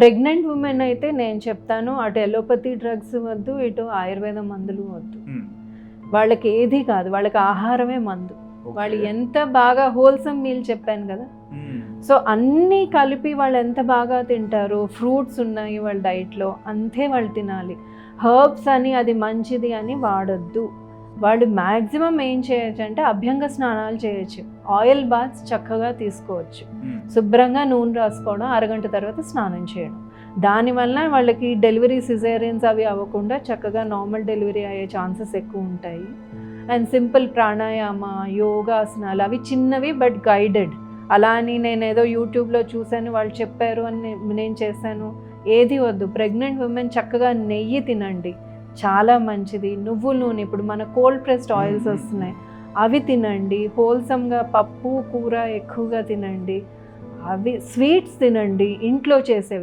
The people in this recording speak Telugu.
ప్రెగ్నెంట్ ఉమెన్ అయితే నేను చెప్తాను అటు ఎలోపతి డ్రగ్స్ వద్దు ఇటు ఆయుర్వేద మందులు వద్దు. వాళ్ళకి ఏది కాదు వాళ్ళకి ఆహారమే మందు. వాళ్ళు ఎంత బాగా హోల్సమ్ మీల్ చెప్పాను కదా. సో అన్నీ కలిపి వాళ్ళు ఎంత బాగా తింటారు ఫ్రూట్స్ ఉన్నాయి వాళ్ళ డైట్లో అంతే వాళ్ళు తినాలి. హర్బ్స్ అని అది మంచిది అని వాడొద్దు. వాళ్ళు మ్యాక్సిమం ఏం చేయొచ్చు అంటే అభ్యంగ స్నానాలు చేయొచ్చు. ఆయిల్ బాత్స్ చక్కగా తీసుకోవచ్చు. శుభ్రంగా నూనె రాసుకోవడం అరగంట తర్వాత స్నానం చేయడం. దానివల్ల వాళ్ళకి డెలివరీ సిజేరియన్స్ అవి అవ్వకుండా చక్కగా నార్మల్ డెలివరీ అయ్యే ఛాన్సెస్ ఎక్కువ ఉంటాయి. అండ్ సింపుల్ ప్రాణాయామ యోగాసనాలు అవి చిన్నవి బట్ గైడెడ్. అలా అని నేను ఏదో యూట్యూబ్లో చూశాను వాళ్ళు చెప్పారు అని నేను చేశాను. ఏది వద్దు. ప్రెగ్నెంట్ ఉమెన్ చక్కగా నెయ్యి తినండి. చాలా మంచిది. నువ్వుల నూనె ఇప్పుడు మన కోల్డ్ ప్రెస్డ్ ఆయిల్స్ వస్తున్నాయి. అవి తినండి. హోల్సమ్గా పప్పు కూర ఎక్కువగా తినండి. అవి స్వీట్స్ తినండి. ఇంట్లో చేసేవి